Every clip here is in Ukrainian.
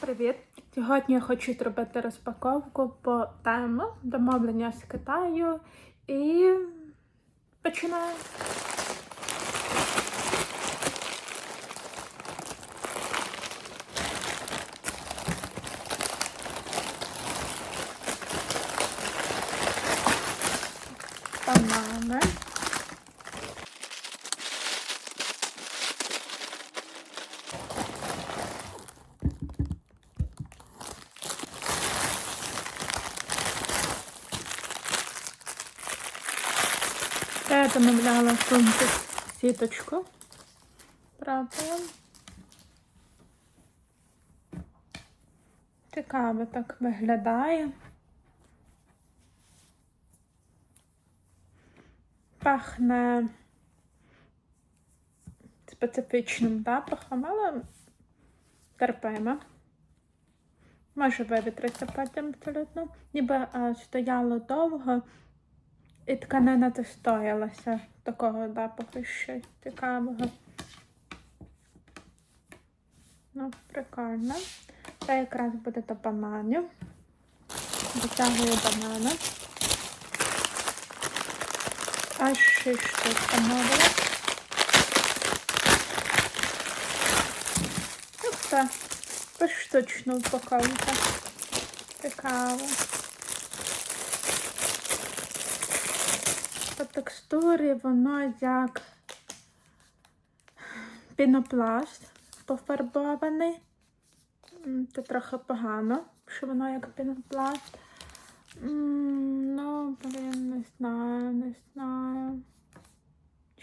привіт! Сьогодні я хочу зробити розпаковку по тему домовлення з Китаю і починаю. Банани. Замовляла сумку сіточку. Правда. Цікаво так виглядає. Пахне специфічним запахом, але терпимо. Може вивітритися потім абсолютно. Ніби а, стояло довго. І тканина достоялася такого запаху ще цікавого. Ну, прикольно. Це якраз буде до бананів. Витягую банани. Аж шість штук замовила. Ну все, поштучно упаковка. Цікаво. Текстурі воно як пінопласт пофарбований. Це трохи погано, що воно як пінопласт. Ну, блін, не знаю, не знаю.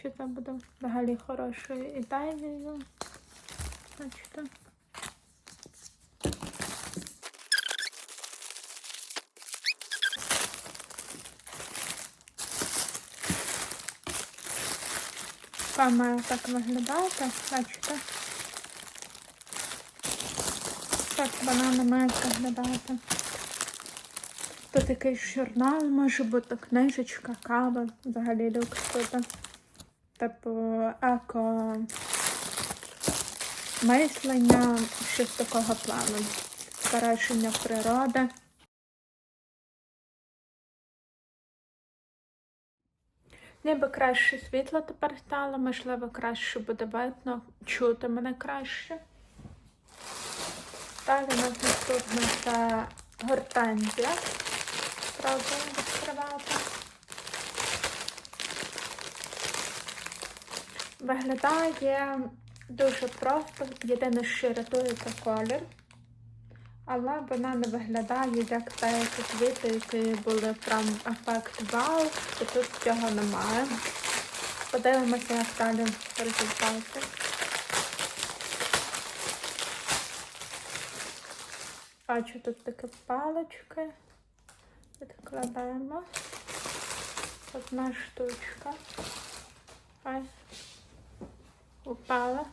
Чи це буде взагалі хорошою ідеєю. Бачите. Така має так виглядати, бачите? Так банани мають виглядати. Тут якийсь журнал, може бути книжечка, кава, взагалі люкс тут. Типу еко мислення, щось такого плану. Збереження природи. Ніби краще світло тепер стало, можливо, краще буде видно, чути мене краще. Далі у нас наступне це гортензія. Пробуємо відкривати. Виглядає дуже просто, єдине, що це колір. Але вона не виглядає як деякі квіти, які були прям ефект вау, і тут цього немає. Подивимося, як далі результати. Бачу тут такі палички. Відкладаємо. Одна штучка. Ай. Упала.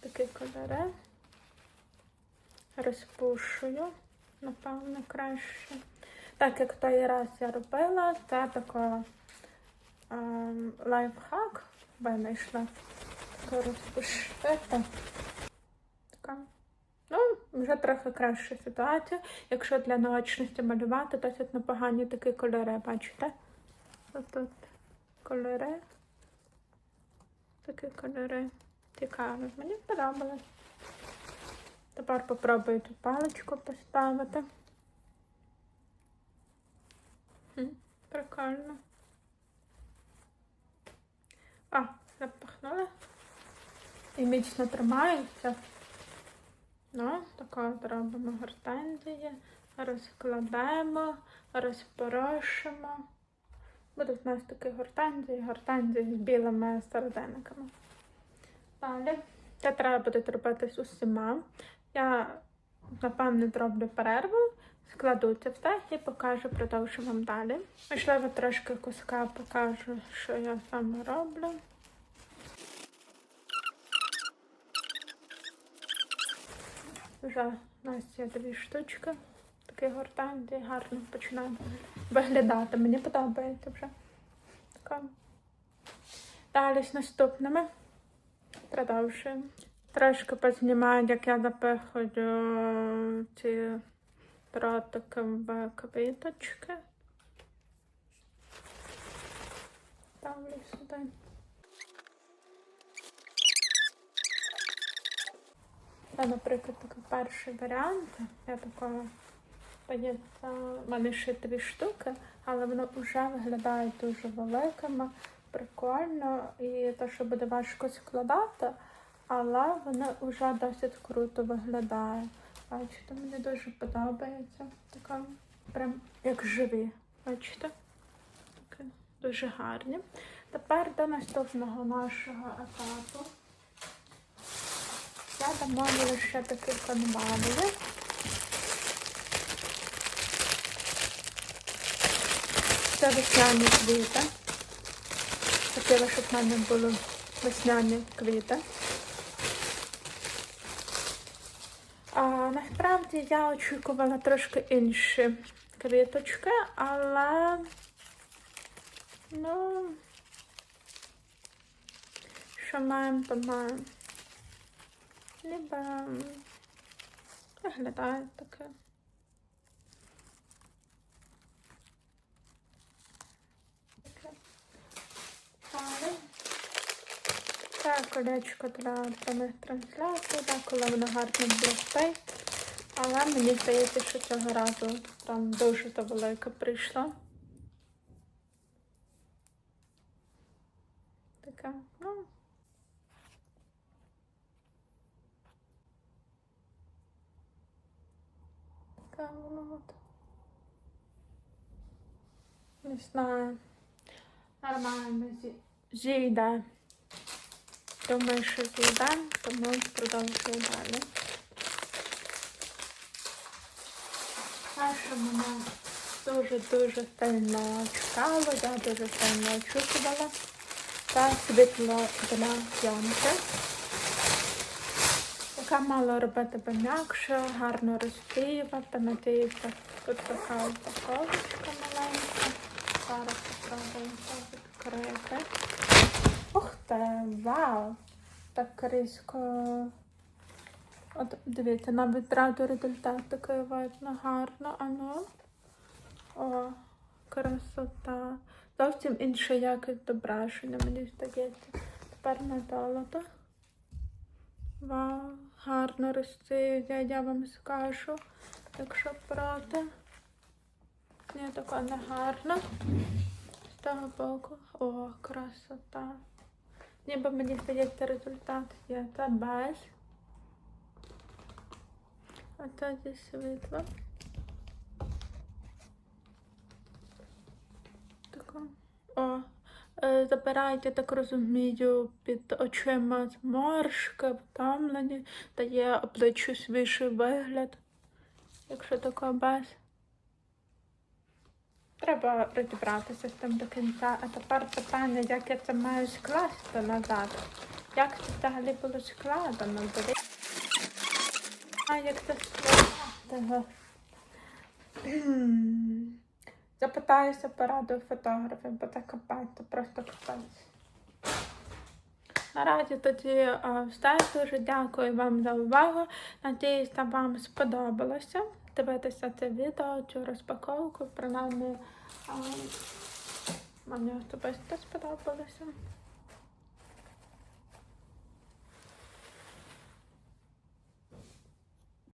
Такі кольори розпушую, напевно, краще. Так як той раз я робила, це така ем, лайфхак винайшла. Така розпушити. Ну, вже трохи краща ситуація. Якщо для наочності малювати, досить непогані такі кольори, бачите? Ось тут кольори. Такі кольори. Цікаві. Мені подобалось. Тепер попробую ту паличку поставити. Прикольно. А, запахнула. І міцно тримається. Ну, таке зробимо гортензії. Розкладаємо, розпорошимо. Будуть у нас такі гортензії, гортензії з білими серединками. Далі. Це треба буде робити з усіма. Я, напевне, зроблю перерву, складу це все і покажу, продовжу вам далі. Можливо, трошки куска покажу, що я саме роблю. Вже у нас є дві штучки. Такі гортанці гарно починають виглядати. Мені подобається вже. Така. Далі з наступними. Продовжуємо. Трошки познімаю, як я запихаю ці дротики в квіточки. Ставлю сюди. Це, наприклад, такий перший варіант. Я такого здається, мене ще дві штуки, але воно вже виглядає дуже великими, прикольно. І те, що буде важко складати, але воно вже досить круто виглядає. Бачите, мені дуже подобається. Така прям як живі. Бачите? Таке дуже гарні. Тепер до наступного нашого етапу. Я домовила ще такі конвалії. Це весняні квіти. Хотіла, щоб в мене були весняні квіти. А, я очікувала трошки інші квіточки, але ну що маємо, то маємо. Ніби виглядає таке. Це колечко для прямих трансляцій, деколи воно гарно блистить. Але мені здається, що цього разу там дуже завелике прийшло. Таке, ну. Така воно от. Не знаю. Нормально зі- зійде. Думаю, що зійде, тому продовжую далі. Перше мене дуже-дуже сильно чекало, я дуже сильно очікувала. Це світло для п'янки. Яка мала робити пом'якше, гарно розпівати. Надіюся, тут така упаковочка маленька. Зараз спробуємо відкрити. Ух ти, вау! Так різко. От дивіться, навіть одразу результат такий видно гарно. А ну. О, красота. Зовсім інша якість зображення, мені здається. Тепер на золото. Вау, гарно розсіює, я вам скажу. Якщо проти. Ні, така не гарна. З того боку. О, красота. Ніби мені здається, результат є. Це без. А це зі світло. Тако. О, е, забирають, так розумію, під очима зморшки, втомлені, дає обличчю свіжий вигляд. Якщо таке без. Треба розібратися з тим до кінця. А тепер питання, як я це маю скласти назад. Як це взагалі було складено? А як це складати? Запитаюся пораду фотографів, бо це капець, це просто капець. Наразі тоді все. Дуже дякую вам за увагу. Надіюся, вам сподобалося дивитися це відео, цю розпаковку. Принаймні, мені особисто сподобалося.